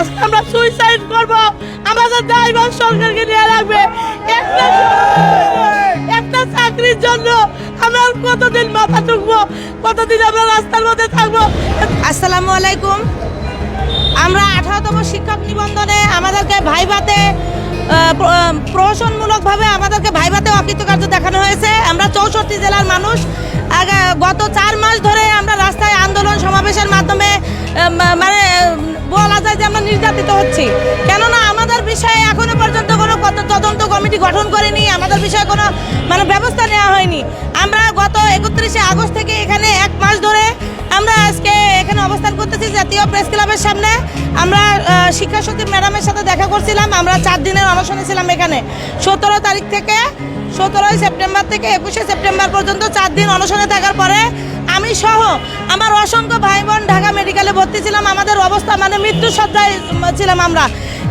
আজকে আমরা সুইসাইড করব। আমাদের ড্রাইভার সরকারকে নিয়ে রাখবে একটা একটা চাকরির জন্য আমরা কতদিন মাথা ঠুকবো, কতদিন আমরা রাস্তার মধ্যে থাকব? আসসালামু আলাইকুম। আমরা আঠারোতম শিক্ষক নিবন্ধনে আমাদেরকে ভাইভাতে প্রহসনমূলকভাবে আমাদেরকে ভাইভাতে অকৃতকার্য দেখানো হয়েছে। আমরা চৌষট্টি জেলার মানুষ। গত চার মাস ধরে নির্যাতিত হচ্ছি। কেননা আমাদের বিষয়ে এখনও পর্যন্ত কোনো কত- তদন্ত কমিটি গঠন করেনি, আমাদের বিষয়ে কোনো মানে ব্যবস্থা নেওয়া হয়নি। আমরা গত একত্রিশে আগস্ট থেকে এখানে এক মাস ধরে আমরা আজকে এখানে অবস্থান করতেছি জাতীয় প্রেস ক্লাবের সামনে। আমরা শিক্ষা সচিব ম্যাডামের সাথে দেখা করছিলাম, আমরা চার দিনের অনশনে ছিলাম এখানে। সতেরো তারিখ থেকে, সতেরোই সেপ্টেম্বর থেকে একুশে সেপ্টেম্বর পর্যন্ত চার দিন অনশনে থাকার পরে আমি সহ আমার অসংখ্য ভাই বোন ঢাকা মেডিকেলে ভর্তি ছিলাম, আমাদের অবস্থা মানে মৃত্যু সজ্জায় ছিলাম আমরা।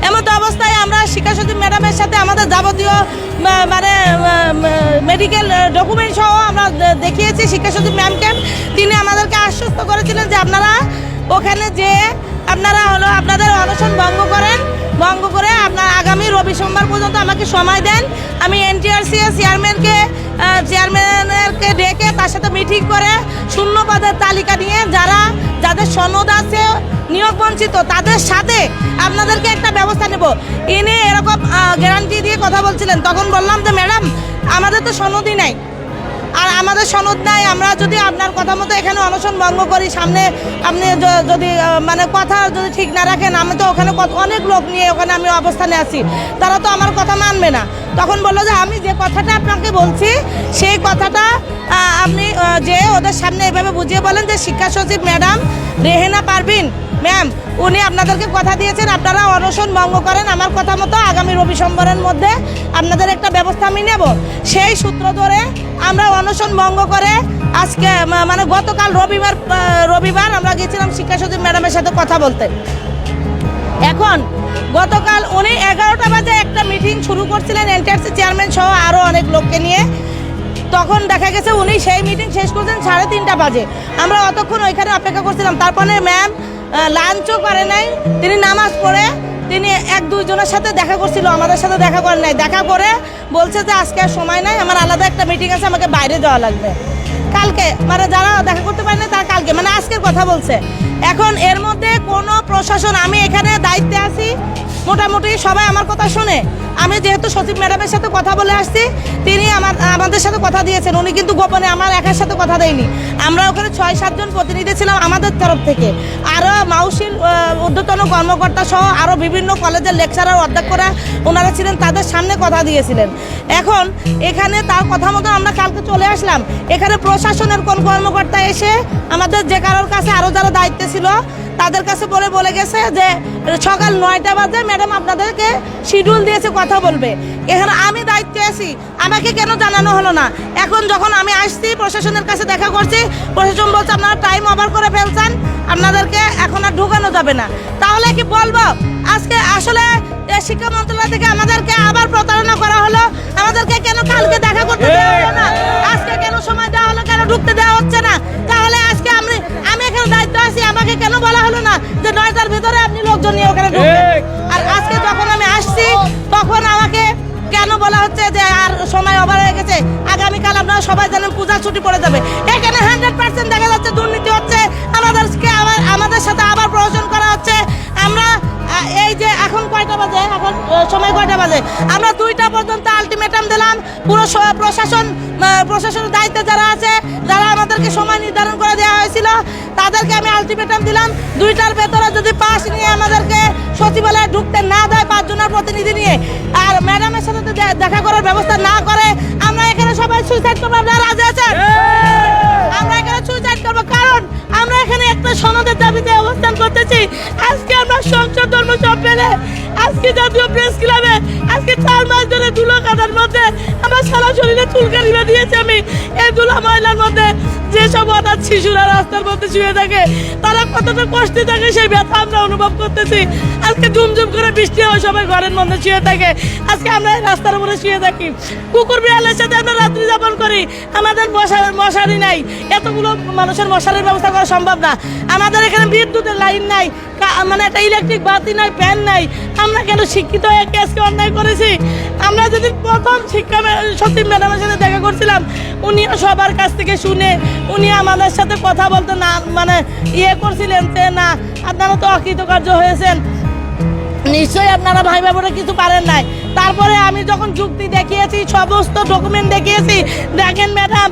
এমত অবস্থায় আমরা শিক্ষা সচিব ম্যাডামের সাথে আমাদের যাবতীয় মানে মেডিকেল ডকুমেন্ট সহ আমরা দেখিয়েছি শিক্ষা সচিব ম্যামকে। তিনি আমাদেরকে আশ্বস্ত করেছিলেন যে আপনারা ওখানে যে আপনারা হলো আপনাদের অনশন ভঙ্গ করেন। ভঙ্গ রবি সোমবার পর্যন্ত আমাকে সময় দেন। আমি এনটিআরসি এর চেয়ারম্যানকে চেয়ারম্যানকে ডেকে তার সাথে মিটিং করে শূন্য পদের তালিকা নিয়ে যারা, যাদের সনদ আছে, নিয়োগ বঞ্চিত, তাদের সাথে আপনাদেরকে একটা ব্যবস্থা নেব। ইনি এরকম গ্যারান্টি দিয়ে কথা বলছিলেন, তখন বললাম যে, ম্যাডাম, আমাদের তো সনদই নাই। আর আমাদের সনদ নাই, আমরা যদি আপনার কথা মতো এখানে অনশন ভঙ্গ করি, সামনে আপনি যদি মানে কথা যদি ঠিক না রাখেন, আমি তো ওখানে অনেক লোক নিয়ে ওখানে আমি অবস্থানে আছি। তারা তো আমার কথা মানবে না। তখন বলল যে, আমি যে কথাটা আপনাকে বলছি, সেই কথাটা আপনি যে ওদের সামনে এভাবে বুঝিয়ে বলেন যে শিক্ষা সচিব ম্যাডাম রেহেনা পারবিন ম্যাম উনি আপনাদেরকে কথা দিয়েছেন, আপনারা অনশন ভঙ্গ করেন আমার কথা মতো আগামী রবি সোমবারের মধ্যে আপনাদের একটা ব্যবস্থা আমি নেব। সেই সূত্র ধরে আমরা অনশন ভঙ্গ করে আজকে মানে গতকাল রবিবার রবিবার আমরা গেছিলাম শিক্ষা সচিব ম্যাডামের সাথে কথা বলতে। এখন গতকাল উনি এগারোটা বাজে একটা মিটিং শুরু করছিলেন, এনটিআরসি চেয়ারম্যান সহ আরও অনেক লোককে নিয়ে। তখন দেখা গেছে উনি সেই মিটিং শেষ করছেন সাড়ে তিনটা বাজে। আমরা অতক্ষণ ওইখানে অপেক্ষা করছিলাম। তারপরে ম্যাম লাঞ্চও করে নাই, তিনি নামাজ পড়ে, তিনি এক দুইজনের সাথে দেখা করছিল, আমাদের সাথে দেখা করে নাই। দেখা করে বলছে যে আজকে আর সময় নাই, আমার আলাদা একটা মিটিং আছে, আমাকে বাইরে যাওয়া লাগবে। কালকে মানে যারা দেখা করতে পারে না তারা কালকে মানে আজকের কথা বলছে। এখন এর মধ্যে কোনো প্রশাসন, আমি এখানে দায়িত্বে আছি মোটামুটি সবাই আমার কথা শুনে। আমি যেহেতু সচিব ম্যাডামের সাথে কথা বলে আসছি, তিনি আমার, আমাদের সাথে কথা দিয়েছেন। উনি কিন্তু গোপনে আমার একার সাথে কথা দেয়নি। আমরা ওখানে ছয় সাতজন প্রতিনিধি ছিলাম আমাদের তরফ থেকে। আরও মাউসির ঊর্ধ্বতন কর্মকর্তা সহ আরও বিভিন্ন কলেজের লেকচারার অধ্যক্ষরা ওনারা ছিলেন, তাদের সামনে কথা দিয়েছিলেন। এখন এখানে তার কথা মতো আমরা কালকে চলে আসলাম। এখানে প্রশাসনের কোন কর্মকর্তা এসে আমাদের যে কারোর কাছে আরও যারা দায়িত্বে ছিল তাদের কাছে বলে বলে গেছে যে, সকাল নয়টা বাজে ম্যাডাম আপনাদেরকে শিডিউল দিয়েছে, কথা বলবে। এখানে আমি দায়িত্বে আছি, আমাকে কেন জানানো হলো না? এখন যখন আমি আসছি, প্রশাসনের কাছে দেখা করছি, প্রশাসন বলছে আপনারা টাইম ওভার করে ফেলছেন, আপনাদেরকে এখন আর ঢুকানো যাবে না। তাহলে কি বলব? আজকে আসলে শিক্ষা মন্ত্রণালয় থেকে আমাদেরকে আবার প্রতারণা করা হলো। আমাদেরকে কেন কালকে দেখা করতে হচ্ছে যে আর সময় ওভার হয়ে গেছে। আগামীকাল আপনারা সবাই জানেন পূজা ছুটি পড়ে যাবে। এখানে হান্ড্রেড পার্সেন্ট দেখা যাচ্ছে দুর্নীতি হচ্ছে। আমাদেরকে আবার, আমাদের সাথে আবার প্রয়োজন করা হচ্ছে। আমরা এই যে এখন কয়টা বাজে? এখন সময় কয়টা বাজে? আমরা দুইটা পর্যন্ত আলটিমেটাম দিলাম। পুরো প্রশাসন প্রশাসনের দায়িত্বে যারা আছে, যারা আমাদেরকে সময় নির্ধারণ করে দেওয়া হয়েছিল, তাদেরকে আমি আলটিমেটাম দিলাম। দুইটার ভেতরে যদি পাস নিয়ে আমাদেরকে সচিবালয়ে ঢুকতে না দেয় পাঁচজনের প্রতিনিধি নিয়ে। আর ম্যাডামের সাথে দেখা করার ব্যবস্থা না করে আমরা এখানে সবাই সুইসাইড করব। আপনারা রাজি আছেন? আমরা এখানে সুইসাইড করব। কারণ আমরা এখানে একটা সনদের দাবিতে অবস্থান করতেছি। আজকে আমরা সংসদ ধর্ম সব পেলে আজকে জাতীয় প্রেস ক্লাবে আজকে চার মাস ধরে ধুলো কাটার মধ্যে আমার সারা শরীরে চুলকানি দিয়েছে আমি। এই ধুলো ময়লার মধ্যে যেসব অনাথ শিশুরা রাস্তার মধ্যে শুয়ে থাকে তারা কতটা কষ্টে থাকে সেই ব্যথা আমরা অনুভব করতেছি। আজকে ঝুমঝুম করে বৃষ্টি হয়, সবাই ঘরের মধ্যে শুয়ে থাকে। আজকে আমরা রাস্তার উপরে শুয়ে থাকি। কুকুর বিড়ালের সাথে আমরা রাত্রি যাপন করি। আমাদের মশা- মশারি নাই। এতগুলো মানুষের মশারির ব্যবস্থা করা সম্ভব না। আমাদের এখানে বিদ্যুতের লাইন নাই মানে একটা ইলেকট্রিক বাতি নাই ফ্যান নাই। আমরা কেন শিক্ষিত হয়ে আজকে অন্যায় করেছি? আমরা যদি প্রথম শিক্ষা সচিব ম্যাডামের সাথে দেখা করছিলাম, উনিও সবার কাছ থেকে শুনে, উনি আমাদের সাথে কথা বলতে না মানে ইয়ে করছিলেন যে, না, আপনারা তো অকৃতকার্য হয়েছেন। নিশ্চয়ই আপনারা ভাই বাবুরা কিছু পারেন নাই। তারপরে আমি যখন যুক্তি দেখিয়েছি, সমস্ত ডকুমেন্ট দেখিয়েছি, দেখেন ম্যাডাম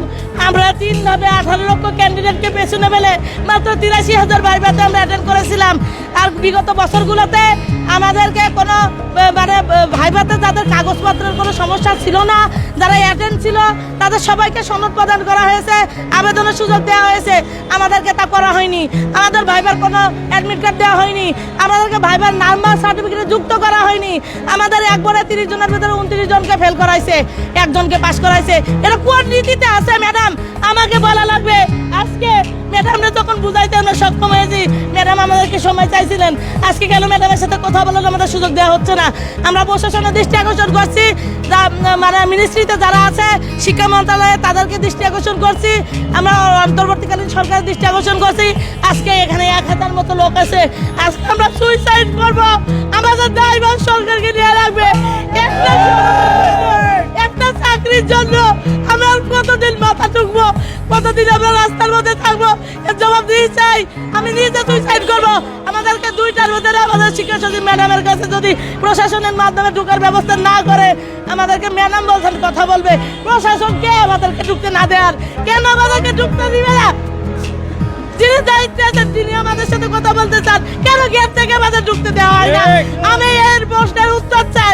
আমরা তিন তিনভাবে আঠারো লক্ষ ক্যান্ডিডেটকে পেছনে ফেলে মাত্র তিরাশি হাজার ভাই ভাতে আমরা অ্যাটেন্ড করেছিলাম। আর বিগত বছরগুলোতে আমাদেরকে কোনো মানে আহ, ভাই যাদের কাগজপত্রের কোনো সমস্যা ছিল না যারা অ্যাটেন্ড ছিল তাদের সবাইকে সনদ প্রদান করা হয়েছে আবেদনের সুযোগ দেওয়া হয়েছে। আমাদেরকে তা করা হয়নি। আমাদের ভাইবার কোনো অ্যাডমিট কার্ড দেওয়া হয়নি। আমাদেরকে ভাইবার নাম্বার সার্টিফিকেটে যুক্ত করা হয়নি। আমাদের একবারে তিরিশ জনের ভিতরে উনত্রিশ জনকে ফেল করাইছে একজনকে পাশ করাইছে। এটা কোন নীতিতে আছে ম্যাডাম আমাকে বলা লাগবে। আজকে ম্যাডামরা তখন বুঝাইতে আমরা সক্ষম হয়েছি ম্যাডাম আমাদেরকে সময় চাইছিলেন। আজকে কেন ম্যাডামের সাথে কথা বলার আমাদের সুযোগ দেওয়া হচ্ছে না? আমরা প্রশাসনের দৃষ্টি আকর্ষণ করছি মানে মিনিস্ট্রিতে যারা আছে, শিক্ষা মন্ত্রণালয়ে তাদেরকে দৃষ্টি আকর্ষণ করছি, আমরা অন্তর্বর্তীকালীন সরকারের দৃষ্টি আকর্ষণ করছি। আজকে এখানে এক হাজার মতো লোক আছে। আজকে আমরা সুইসাইড করব। আমাদের দায়ভার সরকারকে নিয়ে একটা একটা চাকরির জন্য আমরা কতদিন মাথা ঠুকবো কতদিন আমরা রাস্তার মধ্যে থাকব এর জবাব দিয়ে চাই। আমি নিজে সুইসাইড করব। আমাদেরকে দুইটার ভিতরে আমাদের শিক্ষা সচিব ম্যাডামের কাছে যদি প্রশাসনের মাধ্যমে ঢোকার ব্যবস্থা না করে আমাদেরকে ম্যাডাম বলছেন কথা বলবে। প্রশাসন কে আমাদেরকে ঢুকতে না দেয়ার? কেন আমাদেরকে ঢুকতে দিবে না? যিনি দায়িত্বে আছেন তিনি আমাদের সাথে কথা বলতে চান। কেন গেট থেকে আমাদের ঢুকতে দেওয়া হয় না? আমি এর প্রশ্নের উত্তর চাই।